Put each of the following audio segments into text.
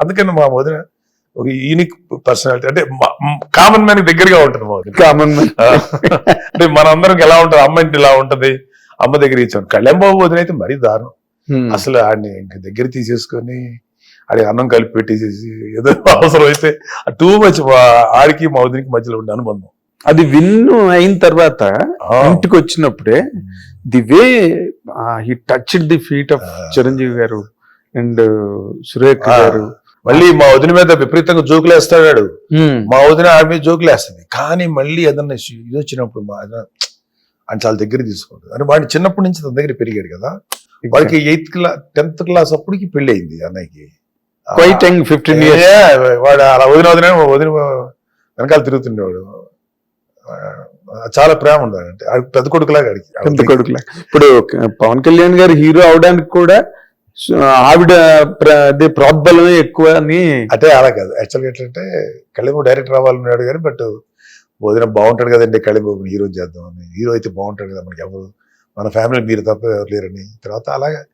అందుకని మా వదిన ఒక యూనిక్ పర్సనాలిటీ అంటే కామన్ మ్యాన్ దగ్గరగా ఉంటుంది మా వదిన. కామన్ ఆ, అంటే మనందరం ఎలా ఉంటుంది అమ్మ ఇంటి ఇలా ఉంటది అమ్మ దగ్గర ఇచ్చాను కళ్యాణ్ బాబు వదిన అయితే మరీ దారుణం. అసలు ఆడిని ఇంక దగ్గర తీసేసుకొని ఆడికి అన్నం కలిపి పెట్టేసేసి ఏదో అవసరం అయితే టూ మచ్ ఆడికి మా వదినికి మధ్యలో ఉండే అనుబంధం. అది విన్ను అయిన తర్వాత ఆ, ఇంటికి వచ్చినప్పుడే the way he touch the feet of Chiranjeevi garu and Surekha. గారు. మళ్ళీ మా వదిన మీద విపరీతంగా జోకులు వేస్తాడు Hmm. మా వదిన ఆడి మీద జోకులు వేస్తుంది కానీ మళ్ళీ ఏదన్నా ఇది వచ్చినప్పుడు మా ఆయన చాలా దగ్గర తీసుకుంటుంది అని వాడిని చిన్నప్పటి నుంచి తన దగ్గర పెరిగాడు కదా. వాడికి ఎయిత్ క్లాస్ టెన్త్ క్లాస్ అప్పటికి పెళ్ళి అయింది అన్నయ్యకి. క్వైట్ యంగ్ ఫిఫ్టీన్ వాడు అలా వదిన వదిన వదిన వెనకాల తిరుగుతుండేవాడు. చాలా ప్రేమ ఉంది అంటే పెద్ద కొడుకులాగా అడిగి పెద్ద కొడుకుల. ఇప్పుడు పవన్ కళ్యాణ్ గారు హీరో అవడానికి కూడా ఆవిడ ప్ర- అదే ప్రోద్బలమే ఎక్కువ అని అంటే అలా కాదు. యాక్చువల్గా ఏంటంటే కళింబు డైరెక్టర్ అవ్వాలన్నాడు కానీ బట్ వదిన బాగుంటాడు కదండి కళింబు హీరో చేద్దామని. హీరో అయితే బాగుంటాడు కదా మనకి ఎవరు? మన ఫ్యామిలీ మీరు తప్ప ఎవరు లేరని. తర్వాత అలాగా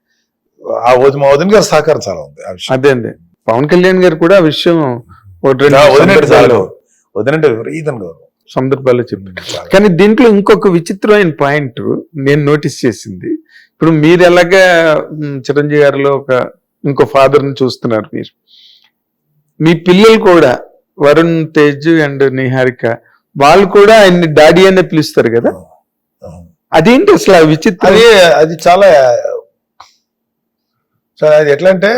ఆ వదిన మా వదిన గారి సహకారం చాలా ఉంది ఆ విషయం. అదే అండి. పవన్ కళ్యాణ్ గారు కూడా ఆ విషయం ఒకటి రెండు నా వదిన అంటే చాలా వదినంటే విపరీతం గౌరవం సందర్భాల్లో చెప్పారు. చాలా. కానీ దీంట్లో ఇంకొక విచిత్రమైన పాయింట్ నేను నోటీస్ చేసింది. ఇప్పుడు మీరు ఎలాగా చిరంజీవి గారిలో ఒక ఇంకో father ని చూస్తున్నారు మీరు? మీ పిల్లలు కూడా వరుణ్ తేజ్ అండ్ నిహారిక వాళ్ళు కూడా ఆయన్ని డాడీ అనే పిలుస్తారు కదా. అదేంటి అసలు విచిత్రం? అది అది చాలా సో అది ఎట్లా అంటే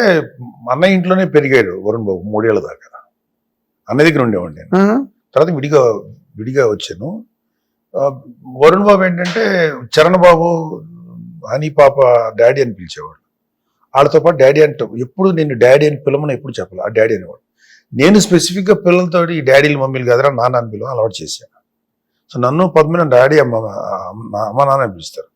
మా అన్నయ్య ఇంట్లోనే పెరిగాడు వరుణ్ బాబు మూడేళ్ళ దాకా. అన్న దగ్గర ఉండేవాడిని తర్వాత విడిగా విడిగా వచ్చాను. వరుణ్ బాబు ఏంటంటే చరణ్ బాబు హనీ పాప డాడీ అని పిలిచేవాడు. వాళ్ళతో పాటు డాడీ అంటే ఎప్పుడు నేను డాడీ అని పిలవని ఎప్పుడు చెప్పాలి ఆ డాడీ అనేవాడు. నేను స్పెసిఫిక్గా పిల్లలతో ఈ డాడీలు మమ్మీలు కదరా నాన్న అని పిలువ అలవాటు చేశాను సో నన్ను పద్మని డాడీ అమ్మ అమ్మ అమ్మ నాన్న అని పిలుస్తారు.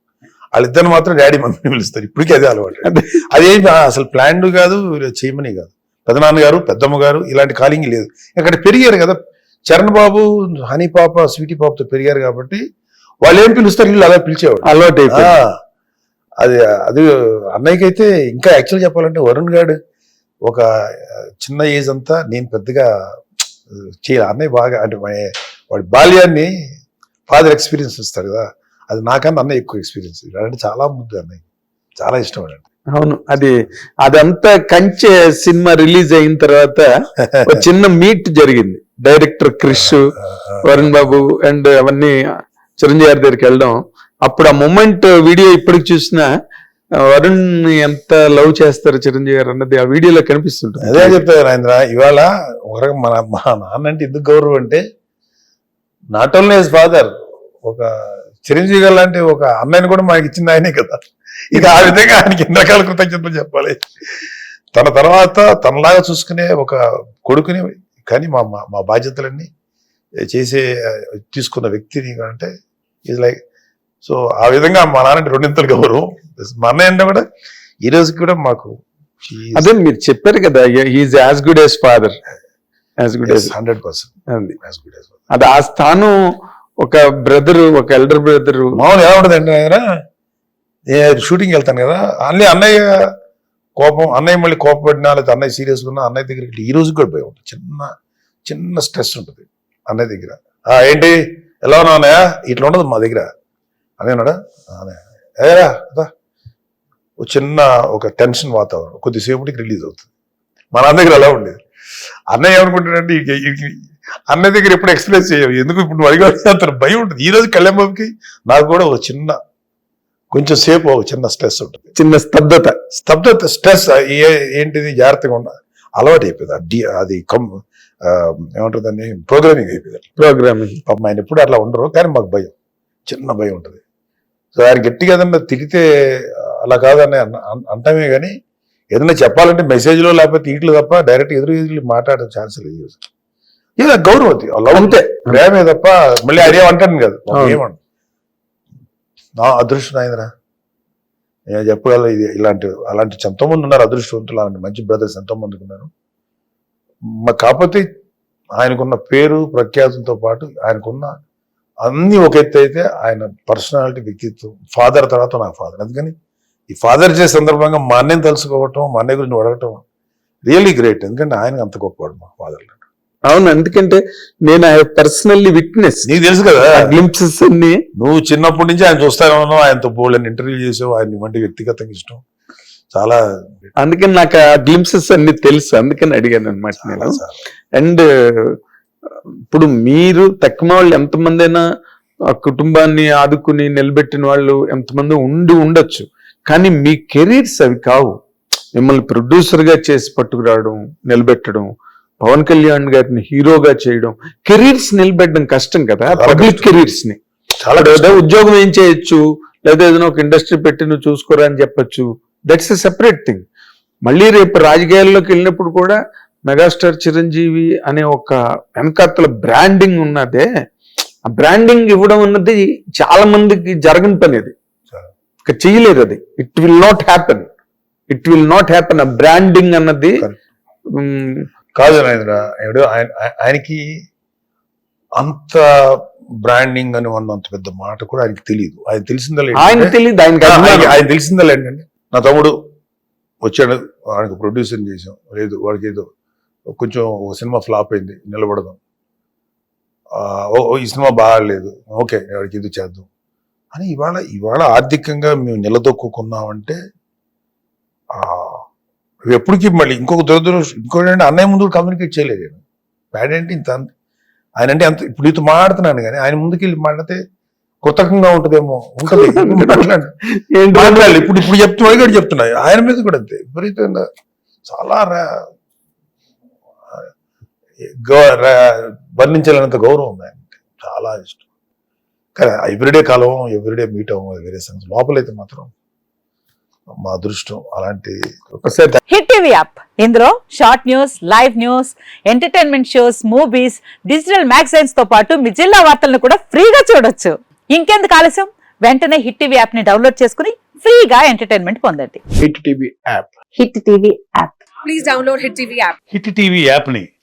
వాళ్ళిద్దరిని మాత్రం డాడీ మమ్మీని పిలుస్తారు. ఇప్పటికీ అదే అలవాటు. అదే. అదేం అసలు ప్లాన్డ్ కాదు చేయమని కాదు. పెదనాన్న గారు పెద్దమ్మ గారు ఇలాంటి కాలింగ్ లేదు. అక్కడ పెరిగారు కదా. చరణ్ బాబు హనీ పాప స్వీటీ పాపతో పెరిగారు కాబట్టి వాళ్ళు ఏం పిలుస్తారు? వీళ్ళు అలా పిలిచేవాడు అలవాటు అది అది అన్నయ్యకి అయితే ఇంకా యాక్చువల్ చెప్పాలంటే వరుణ్ గారు ఒక చిన్న ఏజ్ అంతా నేను పెద్దగా చేయాలి. అన్నయ్య బాగా అంటే వాడి బాల్యాన్ని ఫాదర్ ఎక్స్పీరియన్స్ ఇస్తాడు కదా. అది నాకన్నా అన్నయ్య ఎక్కువ ఎక్స్పీరియన్స్ అంటే చాలా ముద్దు అన్నయ్య. చాలా ఇష్టం వాడు అవును అది అదంతా కంచె సినిమా రిలీజ్ అయిన తర్వాత చిన్న మీట్ జరిగింది. Director Krish Varun Babu and అవన్నీ చిరంజీవి గారి దగ్గరికి వెళ్ళడం. అప్పుడు ఆ మూమెంట్ వీడియో ఇప్పటికి చూసినా వరుణ్ ఎంత లవ్ చేస్తారు చిరంజీవి గారు అన్నది ఆ వీడియోలో కనిపిస్తుంటుంది. అదే చెప్పారు ఆయన ఇవాళ ఒక మన మా నాన్న అంటే ఎందుకు గౌరవం అంటే నాట్ ఓన్లీ హిజ్ ఫాదర్ ఒక చిరంజీవి గారు లాంటి ఒక అన్నయ్యని కూడా మనకి ఇచ్చింది ఆయనే కదా. ఇది ఆ విధంగా ఆయనకి ఎన్ని రకాల కృతజ్ఞతలు చెప్పాలి. తన తర్వాత తనలాగా చూసుకునే ఒక కొడుకుని కానీ మా మా- మా బాధ్యతలన్నీ చేసే తీసుకున్న వ్యక్తిని అంటే ఈజ్ లైక్ సో ఆ విధంగా మా నాన్న రెండింతలు గౌరవం. మా అన్నయ్య అంటే కూడా ఈ రోజుకి కూడా మాకు అదే మీరు చెప్పారు కదా he is as good as father as good as hundred percent good as అది. ఆ స్థానం ఒక బ్రదర్ ఒక ఎల్డర్ బ్రదర్ మామూలు ఎలా ఉంటుంది అంటే షూటింగ్ వెళ్తాను కదా అన్నీ అన్నయ్య కోపం అన్నయ్య మళ్ళీ కోపపడినా లేదా అన్నయ్య సీరియస్ ఉన్నా అన్నయ్య దగ్గరికి ఈ రోజు కూడా భయం ఉంటుంది. చిన్న చిన్న స్ట్రెస్ ఉంటుంది అన్నయ్య దగ్గర. "ఆ, ఏంటి? ఎలా ఉన్నావు అన్నయ్య? ఇట్లా ఉండదు మా దగ్గర. అన్నయ్య ఉన్నాడా "ఆ, అన్నయ్య ఏరా దా." ఒక చిన్న ఒక టెన్షన్ వాతావరణం. కొద్దిసేపటికి రిలీజ్ అవుతుంది. మా నాన్న దగ్గర అలా ఉండేది. అన్నయ్య ఏమనుకుంటాడంటే అన్నయ్య దగ్గర ఎప్పుడు ఎక్స్ప్రెస్ చేయవు. ఎందుకు ఇప్పుడు నువ్వు అడిగాడు అంత భయం ఉంటుంది. ఈ రోజు కళ్యాణ్ బాబుకి నాకు కూడా ఒక చిన్న కొంచెం సేపు ఒక చిన్న స్ట్రెస్ ఉంటుంది. చిన్న స్తబ్దత. స్తబ్దత స్ట్రెస్ ఏంటిది? జాగ్రత్తగా ఉండ అలవాటు అయిపోయింది. అది అది కం ఆ, ఏమంటుంది దాన్ని? ప్రోగ్రామింగ్ అయిపోయింది. ప్రోగ్రామింగ్. పాపం ఆయన ఎప్పుడు అట్లా ఉండరు కానీ మాకు భయం. చిన్న భయం ఉంటుంది. సో ఆయన గట్టిగా ఏదన్నా తిడితే అలా కాదని అంటామే కానీ ఏదైనా చెప్పాలంటే మెసేజ్లో లేకపోతే ఇట్లు తప్ప డైరెక్ట్ ఎదురు ఎదురు మాట్లాడే ఛాన్స్ లేదు. ఏదో గౌరవం అది. లవ్ అంతే. ప్రేమే తప్ప మళ్ళీ అదే అంటాను కదా. ఏమంట నా అదృష్టం అయిందిరా నేను చెప్పగల ఇది ఇలాంటి అలాంటి ఎంతో మంది ఉన్నారు అదృష్టవంతులు. అలాంటి మంచి బ్రదర్స్ ఎంతో మందికి ఉన్నారు. మ- కాకపోతే ఆయనకున్న పేరు ప్రఖ్యాతులతో పాటు ఆయనకున్న అన్ని ఒక ఎత్తు అయితే ఆయన పర్సనాలిటీ వ్యక్తిత్వం ఫాదర్ తర్వాత నాకు ఫాదర్ అందుకని ఈ ఫాదర్ డే సందర్భంగా మా అన్నయ్యని తలుసుకోవటం మా అన్నయ్య గురించి అడగటం రియల్లీ గ్రేట్ ఎందుకంటే ఆయన అంత గొప్పవాడు మా ఫాదర్ అవును ఎందుకంటే నేను పర్సనల్లీ విట్నెస్ నీకు తెలుసు కదా? గ్లింప్సెస్ అన్ని. నువ్వు చిన్నప్పటి నుంచి ఆయన చూస్తానే ఉన్నావు ఆయనతో బోల్డ్ ఇంటర్వ్యూ చేసావు ఆయన వంటి వ్యక్తిగతంగా ఇష్టం. చాలా అందుకని నాకు ఆ గ్లింప్సెస్ అన్ని తెలుసు అందుకని అడిగాను అనమాట నేను. అండ్ ఇప్పుడు మీరు తక్కువ వాళ్ళు ఎంతమంది అయినా ఆ కుటుంబాన్ని ఆదుకుని నిలబెట్టిన వాళ్ళు ఎంతమంది ఉండి ఉండొచ్చు. కానీ మీ కెరీర్స్ అవి కావు. మిమ్మల్ని ప్రొడ్యూసర్గా చేసి పట్టుకురావడం నిలబెట్టడం పవన్ కళ్యాణ్ గారిని హీరోగా చేయడం కెరీర్స్ నిలబెట్టడం కష్టం కదా పబ్లిక్. కెరీర్స్ని చాలా. ఉద్యోగం ఏం చేయొచ్చు లేదా ఏదైనా ఒక ఇండస్ట్రీ పెట్టి నువ్వు చూసుకోరా అని చెప్పొచ్చు. దట్స్ ఎ సెపరేట్ థింగ్ మళ్ళీ రేపు రాజకీయాల్లోకి వెళ్ళినప్పుడు కూడా మెగాస్టార్ చిరంజీవి అనే ఒక వెనకాతల బ్రాండింగ్ ఉన్నదే ఆ బ్రాండింగ్ ఇవ్వడం అన్నది చాలా మందికి జరగని పని అది. ఇక చేయలేరు అది. It will not happen it will not happen ఆ బ్రాండింగ్ అన్నది కాదు నాయన ఎవడో ఆయన ఆయ- ఆయనకి అంత బ్రాండింగ్ అని అన్నంత పెద్ద మాట కూడా ఆయనకి తెలియదు ఆయన తెలిసిందలే ఆయన తెలియదు ఆయనకి ఆయన. ఆయన తెలిసిందలే ఏంటంటే నా తమ్ముడు వచ్చాడు వాడికి ప్రొడ్యూసర్ చేసాం లేదు వాడికి ఏదో కొంచెం ఒక సినిమా ఫ్లాప్ అయింది నిలబడదాం. ఆ, ఓ ఓ, ఈ సినిమా బాగాలేదు. ఓకే వాడికి ఇది చేద్దాం? అని ఇవాళ ఇవాళ ఆర్థికంగా మేము నిలదొక్కున్నామంటే ఎప్పటికీ మళ్ళీ ఇంకొక దురదృష్టం ఇంకోటి అంటే అన్నయ్య ముందు కమ్యూనికేట్ చేయలేదు నేను. బ్యాడ్ అంటే ఇంత ఆయన అంటే అంత ఇప్పుడు నీతో మాట్లాడుతున్నాను కానీ ఆయన ముందుకు వెళ్ళి మాట్లాడితే కృతకంగా ఉంటుందేమో ఉంటుంది. మాట్లాడాలి ఇప్పుడు ఇప్పుడు చెప్తున్నా కూడా చెప్తున్నా ఆయన మీద కూడా అంతే. విపరీతంగా చాలా వర్ణించాలన్నంత గౌరవం ఉంది చాలా ఇష్టం. కానీ ఎవ్రీడే కాలం ఎవ్రీడే మీట్ అవ్వం వేరే సంగతి. లోపలైతే మాత్రం మా అదృష్టం అలాంటి ఒకసారి హిట్ టీవీ యాప్. ఇందులో short news live news entertainment shows movies digital మ్యాగజైన్స్తో పాటు మీ జిల్లా వార్తలను కూడా ఫ్రీగా చూడొచ్చు. ఇంకెందుకు ఆలస్యం? వెంటనే హిట్ టీవీ యాప్ని డౌన్లోడ్ చేసుకుని ఫ్రీగా ఎంటర్టైన్మెంట్ పొందండి. Hit TV app. Hit TV app. Please download Hit TV app. Hit TV యాప్ని